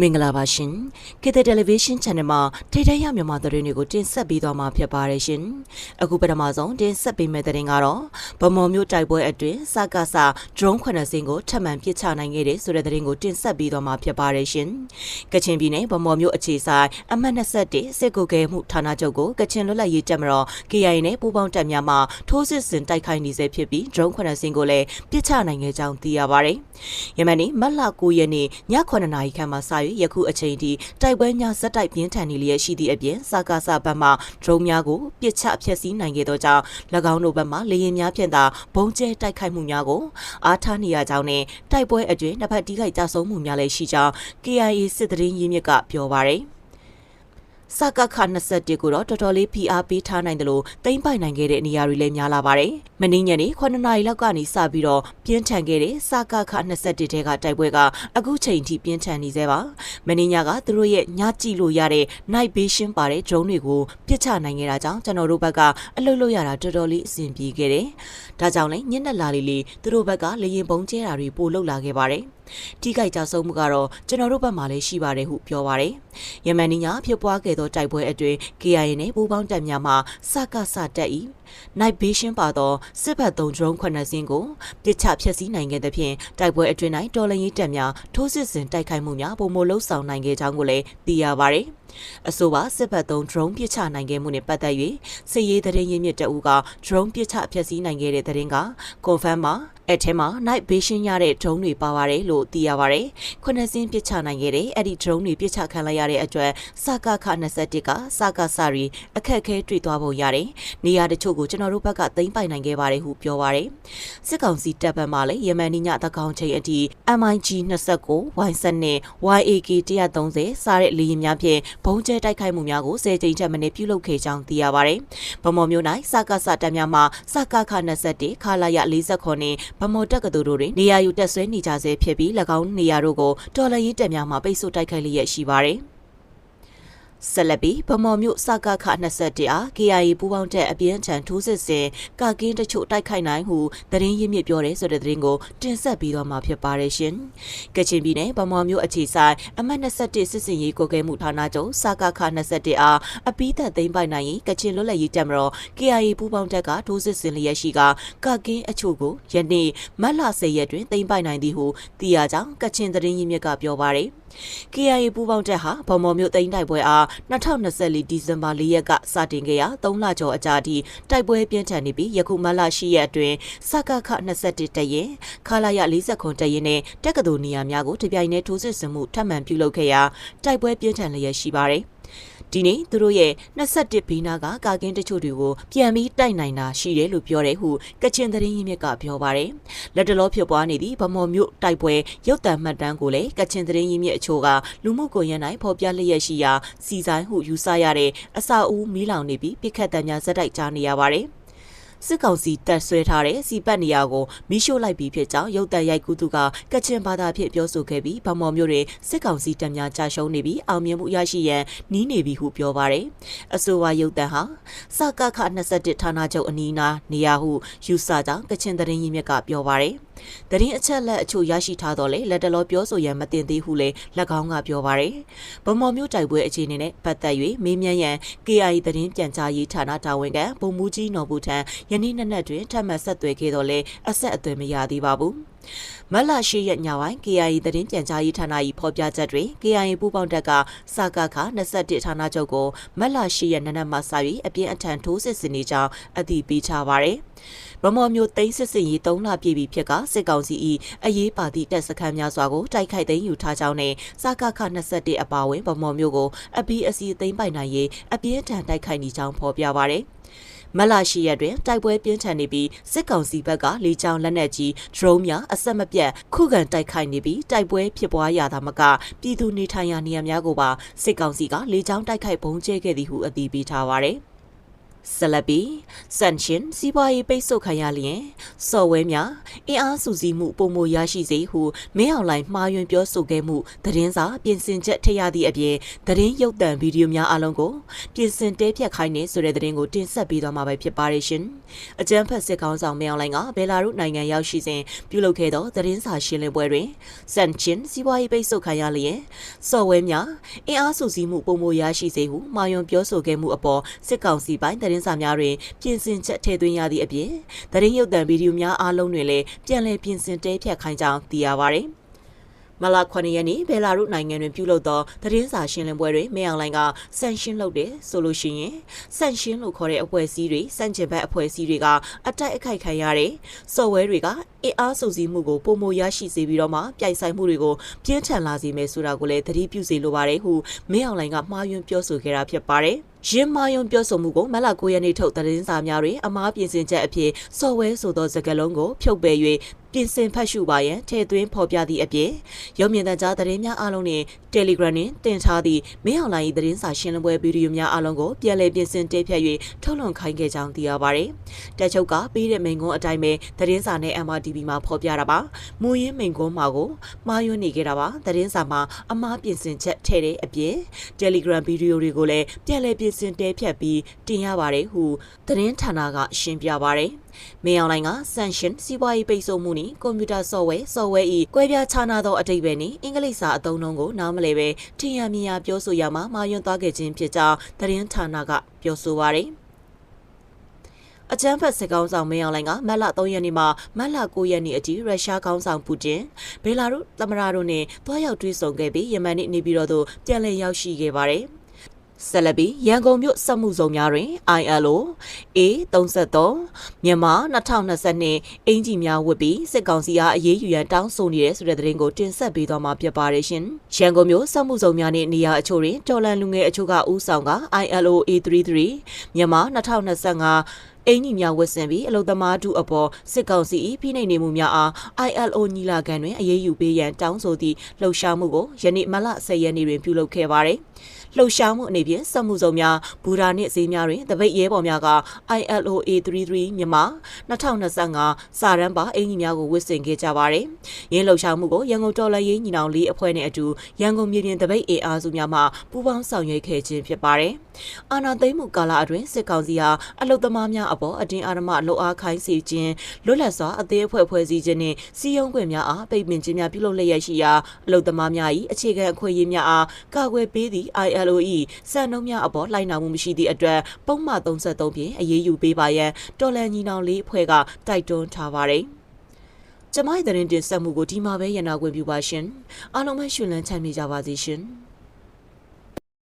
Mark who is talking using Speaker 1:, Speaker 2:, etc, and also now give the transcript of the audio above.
Speaker 1: မင်္ဂလာပါရှင်ခေတ်တယ်လီဗီရှင်း channel မှာထိထိုက်ရမြန်မာသတင်းတွေကိုတင်ဆက်ပေးသွားမှာဖြစ်ပါတယ်ရှင်အခုပထမဆုံးတင်ဆက်ပေးမယ့်သတင်းကတော့ဗမော်မျိုးတိုက်ပွဲအတွင်းစကားစာ drone ခွနစင်းကိုထပ်မံပစ်ချနိုင်ခဲ့တဲ့ဆိုတဲ့သတင်းကိုတင်ဆက်ပေးသွားမှာဖြစ်ပါတယ်ရှင်ကချင်ပြည်နယ်ဗမော်မျိုးအခြေဆိုင်အမှတ်21စစ်ကူကဲမှုဌာနချုပ်ကိုကချင်လွတ်လပ်ရေးတပ်မတော် KIA နဲ့ပူးပေါင်းတပ်များမှထိုးစစ်ဆင်တိုက်ခိုက်နေစေဖြစ်ပြီး drone ခွနစင်းကိုလည်းပစ်ချနိုင်ခဲ့ကြောင်းသိရပါတယ်ယမန်နေ့မတ်လ9ရက်နေ့ည9နာရီခန့်မှာစ၍ယခုအချိန်ထိတိုက်ပွဲများဇက်တိုက်ပြင်းထန်နေလျက်ရှိသည့်အပြင်စကားစဘက်မှဒရုန်းများကိုပစ်ချဖျက်ဆီးနိုင်ခဲ့သောကြောင့်၎င်းတို့ဘက်မှလေရင်များဖြင့်သာဘုံကျဲတိုက်ခိုက်မှုများကိုအားထားနေရကြောင်းနဲ့တိုက်ပွဲအတွင်းနှစ်ဖက်တီးခိုက်ကြဆုံးမှုများလည်းရှိကြောင်း KIA စစ်တရင်ရင်းမြစ်ကပြောပါရယ် စကခ21ကိုတော့တော်တော်လေးဖိအားပေးထားနိုင်တယ်လို့တိမ့်ပိုင်နိုင်ခဲ့တဲ့နေရာတွေလည်းများလာပါတယ်။မင်းညနေ9နာရီလောက်ကနေစပြီးတော့ပြင်းထန်ခဲ့တဲ့စကခ21တဲကတိုက်ပွဲကအခုချိန်ထိပြင်းထန်နေသေးပါ။မင်းညကသူတို့ရဲ့ညကြည့်လို့ရတဲ့ night vision ပါတဲ့ drone တွေကိုပစ်ချနိုင်ခဲ့တာကြောင့်ကျွန်တော်တို့ဘက်ကအလုပ်လုပ်ရတာတော်တော်လေးအဆင်ပြေခဲ့တယ်။ဒါကြောင့်လည်းညနေလာလေးလေးသူတို့ဘက်ကလေရင်ပုံကျဲတာတွေပို့လုပ်လာခဲ့ပါတယ်။ထိခိုက်ကြဆုံးမှုကတော့ကျွန်တော်တို့ဘက်မှာလည်းရှိပါတယ်ဟုပြောပါတယ်။ယမန်နီညာဖြစ်ပွားခဲ့သောတိုက်ပွဲအတွင်း KIA နဲ့ပူးပေါင်းတပ်များမှစကစတက်၏။ Night Vision ပါသောစစ်ဘက်သုံး drone ခုနှစ်စင်းကိုပစ်ချဖျက်ဆီးနိုင်ခဲ့သဖြင့်တိုက်ပွဲအတွင်း၌တော်လှန်ရေးတပ်များထိုးစစ်ဆင်တိုက်ခိုက်မှုများပုံမလှုပ်ဆောင်နိုင်ခဲ့ကြောင်းကိုလည်းသိရပါတယ်။အဆိုပါစစ်ဘက်သုံး drone ပစ်ချနိုင်ခဲ့မှုနဲ့ပတ်သက်၍စစ်ရေးသတင်းရင်းမြစ်တအူက drone ပစ်ချဖျက်ဆီးနိုင်ခဲ့တဲ့သတင်းက confirm မှာအဲ့ထဲမှာ night vision ရတဲ့ drone တွေပါပါတယ်လို့သိရပါတယ်။ခုနှစ်စင်းပစ်ချနိုင်ခဲ့တဲ့အဲ့ဒီ drone တွေပစ်ချခံလိုက်ရတဲ့အတွက်စကခ21ကစကစရီအခက်ခဲတွေ့သွားပုံရတယ်။နေရာတချို့ကိုကျွန်တော်တို့ဘက်ကသိမ်းပိုက်နိုင်ခဲ့ပါတယ်ဟုပြောပါတယ်။စစ်ကောင်စီတပ်ဘက်မှလည်းယမန်နီညတကောင်ချိန်အထိ MIG 29 Y7 နဲ့ YAK 130စားတဲ့လေယာဉ်များဖြင့်ဘုံကျဲတိုက်ခိုက်မှုများကို10ကြိမ်ထက်မနည်းပြုလုပ်ခဲ့ကြောင်းသိရပါတယ်။ဗမော်မျိုး၌စကားစတပ်များမှစကားခ21ခလာရ49နှင့်ဗမော်တက်ကတူတို့တွင်နေရာယူတက်ဆွဲနေကြဆဲဖြစ်ပြီး၎င်းနေရာတို့ကိုတော်လရေးတပ်များမှပိတ်ဆို့တိုက်ခိုက်လျက်ရှိပါတယ်။ ဆက်လက်ပြီးဗမော်မြို့စကခ21အား KIA ပူးပေါင်းတဲ့အပြင်းထန်ထိုးစစ်ဆင်ကာကင်းတချို့တိုက်ခိုက်နိုင်ဟုသတင်းရင်းမြစ်ပြောတဲ့ဆိုတဲ့သတင်းကိုတင်ဆက်ပြီးတော့မှာဖြစ်ပါတယ်ရှင်။ကချင်ပြည်နယ်ဗမော်မြို့အခြေဆိုင်အမှတ်21စစ်စင်ရေးကိုကဲမှုဌာနချုပ်စကခ21အားအပိသက်သိမ်းပိုက်နိုင်ရင်ကချင်လွတ်လပ်ရေးတပ်မတော် KIA ပူးပေါင်းတပ်ကထိုးစစ်ဆင်လျက်ရှိကကာကင်းအချို့ကိုယနေ့မတ်လ10ရက်တွင်သိမ်းပိုက်နိုင်သည်ဟုသိရကြောင်းကချင်သတင်းရင်းမြစ်ကပြောပါတယ်။ KIA ပူးပေါင်းတပ်ဟာဗမော်မြို့သိမ်းတိုက်ပွဲအား2024ဒီဇင်ဘာ4ရက်ကစတင်ခဲ့ရာ3လကျော်အကြာထိတိုက်ပွဲပြင်းထန်နေပြီးယခုမလ10ရက်အတွင်းစကခ21တရင်ခလာရ40ခွန်တရင်နဲ့တက္ကသိုလ်နေရာများကိုတပြိုင်တည်းထိုးစစ်ဆင်မှုထပ်မံပြုလုပ်ခဲ့ရာတိုက်ပွဲပြင်းထန်လျက်ရှိပါတယ် ဒီနေ့သူတို့ရဲ့21ဘီနာကကာကင်းတချို့တွေကိုပြန်ပြီးတိုက်နိုင်တာရှိတယ်လို့ပြောတယ်ဟုကချင်သတင်းရင်းမြစ်ကပြောပါတယ်။လက်တလောဖြစ်ပွားနေသည့်ဗမော်မြို့တိုက်ပွဲရုပ်တံမှတ်တမ်းကိုလည်းကချင်သတင်းရင်းမြစ်အချို့ကလူမှုကွန်ရက်၌ဖော်ပြလျက်ရှိရာစီဆိုင်ဟုယူဆရတဲ့အစာအုပ်မီးလောင်နေပြီးပြစ်ခတ်တံများဇက်တိုက်ကြားနေရပါတယ်။ စစ်ကောင်စီတပ်ဆွဲထားတဲ့စီပတ်နေရာကိုမိရှို့လိုက်ပြီးဖြစ်ကြောင်းရုတ်တရက်ရိုက်ကူးသူကကချင်ဘာသာဖြင့်ပြောဆိုခဲ့ပြီးဗမော်မျိုးတွင်စစ်ကောင်စီတပ်များကြာရှုံးနေပြီးအောင်မြင်မှုရရှိရန်နီးနေပြီဟုပြောပါတယ်။အဆိုပါရုတ်တန်ဟာစကခ21ဌာနချုပ်အနီးနားနေရာဟုယူဆကြောင်းကချင်သတင်းရင်းမြစ်ကပြောပါတယ်။။တရင်အချက်လက်အချို့ရရှိထားတော့လေလက်တလောပြောဆိုရန်မတင်သေးဟုလည်း၎င်းကပြောပါရယ်။ဗမော်မျိုးတိုက်ပွဲအခြေအနေနဲ့ပတ်သက်၍မေးမြန်းရန် KI သတင်းပြန်ကြားရေးဌာနတာဝန်ခံဗိုလ်မှူးကြီးနော်ဘူးထံယနေ့နေ့နဲ့တွင်ထပ်မံဆက်သွယ်ခဲ့တော့လေအဆက်အသွယ်မရသေးပါဘူး။မလရှိရက်ညပိုင်း KIA သတင်းပြန်ကြားရေးဌာန၏ဖော်ပြချက်တွင် KIA ပူးပေါင်းတပ်ကစကခ21ဌာနချုပ်ကိုမလရှိရက်နနက်မှစ၍အပြင်းအထန်ထိုးစစ်ဆင်နေကြောင်းအသိပေးထားပါရယ်။ဗမော်မျိုးသိန်းစစ်စင်ရေး3လပြည့်ပြီဖြစ်ကစစ်ကောင်စီ၏အရေးပါသည့်တပ်စခန်းများစွာကိုတိုက်ခိုက်သိမ်းယူထားကြောင်းနဲ့စကခ21အပါအဝင်ဗမော်မျိုးကိုအပီးအစီသိမ်းပိုင်နိုင်ရေးအပြင်းထန်တိုက်ခိုက်နေကြောင်းဖော်ပြပါရယ်။ မလရှိရက်တွင်တိုက်ပွဲပြင်းထန်နေပြီးစစ်ကောင်စီဘက်ကလေကြောင်းလက်နက်ကြီး drone များအဆက်မပြတ်ခုခံတိုက်ခိုက်နေပြီးတိုက်ပွဲဖြစ်ပွားရတာမကပြည်သူနေထိုင်ရာနေရာများကိုပါစစ်ကောင်စီကလေကြောင်းတိုက်ခိုက်ပုံကျဲခဲ့သည်ဟုအသိပေးထားပါသည် ဆက်လက်ပြီးစန်ရှင်စီးပွားရေးပိတ်ဆို့ခံရလျင်စော်ဝဲများအင်အားစုစည်းမှုပုံမရရှိစေဟုမင်းအောင်လှိုင်မှားယွင်းပြောဆိုခဲ့မှုသတင်းစာပြင်ဆင်ချက်ထည့်ရသည့်အပြင်သတင်းရုပ်သံဗီဒီယိုများအလုံးကိုပြင်ဆင်တဲဖြတ်ခိုင်းနေဆိုတဲ့သတင်းကိုတင်ဆက်ပေးသွားမှာပဲဖြစ်ပါတယ်ရှင်။အကြမ်းဖက်စစ်ကောင်ဆောင်မင်းအောင်လှိုင်ကဘယ်လာရုနိုင်ငံရောက်ရှိစဉ်ပြုလုပ်ခဲ့သောသတင်းစာရှင်းလင်းပွဲတွင်စန်ရှင်စီးပွားရေးပိတ်ဆို့ခံရလျင်စော်ဝဲများအင်အားစုစည်းမှုပုံမရရှိစေဟုမှာယွင်းပြောဆိုခဲ့မှုအပေါ်စစ်ကောင်စီပိုင်းသတင်းစာများတွင်ပြင်ဆင်ချက်ထည့်သွင်းရသည့်အပြင်သတင်းရုပ်သံဗီဒီယိုများအားလုံးတွင်လည်းပြန်လည်ပြင်ဆင်တဲဖြတ်ခိုင်းကြောင်းသိရပါသည်မလာ9ရက်နေ့ဘယ်လာရုနိုင်ငံတွင်ပြုလုပ်သောသတင်းစာရှင်းလင်းပွဲတွင်မင်းအောင်လှိုင်ကဆန်ရှင်းလုပ်တယ်ဆိုလို့ရှိရင်ဆန်ရှင်းလို့ခေါ်တဲ့အဖွဲ့အစည်းတွေစန့်ကျင်ဘက်အဖွဲ့အစည်းတွေကအတိုက်အခိုက်ခံရတဲ့စော်ဝဲတွေကအင်အားစုစည်းမှုကိုပုံမရရှိစေပြီးတော့မှပြိုင်ဆိုင်မှုတွေကိုပြင်းထန်လာစေမယ်ဆိုတာကိုလည်းသတိပြုစေလိုပါတယ်ဟုမင်းအောင်လှိုင်ကမှားယွင်းပြောဆိုခဲ့တာဖြစ်ပါတယ် ရင်းမာယုံပြောဆိုမှုကိုမလ9ရက်နေ့ထုတ်သတင်းစာများတွင်အမားပြင်ဆင်ချက်အဖြစ်စော်ဝဲဆိုသောစကားလုံးကိုဖြုတ်ပယ်၍ ပြင်ဆင်ဖတ်ရှုပါရန်ထည့်သွင်းဖော်ပြသည့်အပြင်ရုံမြင့်တန်ကြားသတင်းများအလုံးနှင့် Telegram နှင့်တင်ထားသည့်မင်းအွန်လိုင်း၏သတင်းစာရှင်းလင်းပွဲဗီဒီယိုများအလုံးကိုပြန်လည်ပြင်ဆင်တင်ပြ၍ထုတ်လွှင့်ခိုင်းခဲ့ကြောင်းသိရပါသည်။တက်ချုပ်ကပြီးတဲ့မိန်ကွန်းအတိုင်းပဲသတင်းစာနဲ့ MRTV မှာဖော်ပြတာပါ။မူရင်းမိန်ကွန်းမှာကိုမှားယွင်းနေခဲ့တာပါ။သတင်းစာမှာအမှားပြင်ဆင်ချက်ထည့်တဲ့အပြင် Telegram ဗီဒီယိုတွေကိုလည်းပြန်လည်ပြင်ဆင်တဲဖြတ်ပြီးတင်ရပါတယ်ဟုသတင်းဌာနကရှင်းပြပါတယ်။ မင်းအောင်လိုင်ကဆန်ရှင်စီးပွားရေးပိတ်ဆို့မှုနှင့်ကွန်ပျူတာဆော့ဝဲဆော့ဝဲ၏ကွဲပြားခြားနာသောအတိတ်ပဲနှင့်အင်္ဂလိပ်စာအသုံးအနှုန်းကိုနားမလည်ပဲထင်ရမြင်ရပြောဆိုရမှာမှာယွန်းသွားခဲ့ခြင်းဖြစ်ကြောင်းသတင်းဌာနကပြောဆိုပါရယ်အကြမ်းဖက်စစ်ကောင်ဆောင်မင်းအောင်လှိုင်ကမတ်လ3ရက်နေ့မှာမတ်လ9ရက်နေ့အထိရုရှားကောင်ဆောင်ပူတင်ဘေလာရုသမရာတို့နဲ့တွားရောက်တွေ့ဆုံခဲ့ပြီးယမန်နေ့နေပြည်တော်သို့ပြန်လည်ရောက်ရှိခဲ့ပါတယ်။ ဆက်လက်ပြီးရန်ကုန်မြို့စက်မှုဇုံများတွင် ILO A33 မြန်မာ2022အင်ဂျီများဝတ်ပြီးစစ်ကောင်စီအားအရေးယူရန်တောင်းဆိုနေတဲ့ဆိုတဲ့သတင်းကိုတင်ဆက်ပေးသွားမှာဖြစ်ပါတယ်ရှင်။ရန်ကုန်မြို့စက်မှုဇုံများနှင့်နေရာအချို့တွင်တော်လန်လူငယ်အချို့ကဥဆောင်က ILO A33 မြန်မာ2025 အင်ကြီးများဝတ်ဆင်ပြီးအလုသမားတူအပေါ်စစ်ကောင်စီ၏ဖိနှိပ်နေမှုများအား ILO ညီလာခံတွင်အရေးယူပေးရန်တောင်းဆိုသည့်လှုပ်ရှားမှုကိုယနေ့မလ10ရက်နေ့တွင်ပြုလုပ်ခဲ့ပါသည်။လှုပ်ရှားမှုအနေဖြင့်စက်မှုစုံများဘူရာနှင့်ဈေးများတွင်တပိတ်ရဲဘော်များက ILO A33 မြန်မာ2025စာရန်ပါအင်ကြီးများကိုဝစ်ဆင်ခဲ့ကြပါတယ်။ရင်းလှုပ်ရှားမှုကိုရန်ကုန်တော်လှန်ရေးညီနောင်လေးအဖွဲ့နဲ့အတူရန်ကုန်မြေပြင်တပိတ်အေအားစုများမှပူးပေါင်းဆောင်ရွက်ခဲ့ခြင်းဖြစ်ပါတယ်။အာဏာသိမ်းမှုကာလအတွင်းစစ်ကောင်စီဟာအလုသမားများအပေါ်အတင်းအာဏာလှုပ်အားခိုင်းစေခြင်းလွတ်လပ်စွာအသေးအဖွဲ့ဖွဲ့စည်းခြင်းနှင့်စီယုံခွင့်များအားပိတ်ပင်ခြင်းများပြုလုပ်လျက်ရှိရာအလုသမားများ၏အခြေခံအခွင့်အရေးများအားကာကွယ်ပေးသည့် ILO LOE စံနှုန်းများအပေါ်လိုက်နာမှုမရှိသည့်အတွက်ပုံမှန်33ဖြင့်အရေးယူပေးပါရန်တော်လန်ညီနောင်လေးအဖွဲ့ကတိုက်တွန်းထားပါတယ်။ကျမရဲ့သတင်းတင်ဆက်မှုကိုဒီမှာပဲရနာခွင့်ပြုပါရှင်။အားလုံးပဲရှင်လန်းချမ်းမြေကြပါစေရှင်။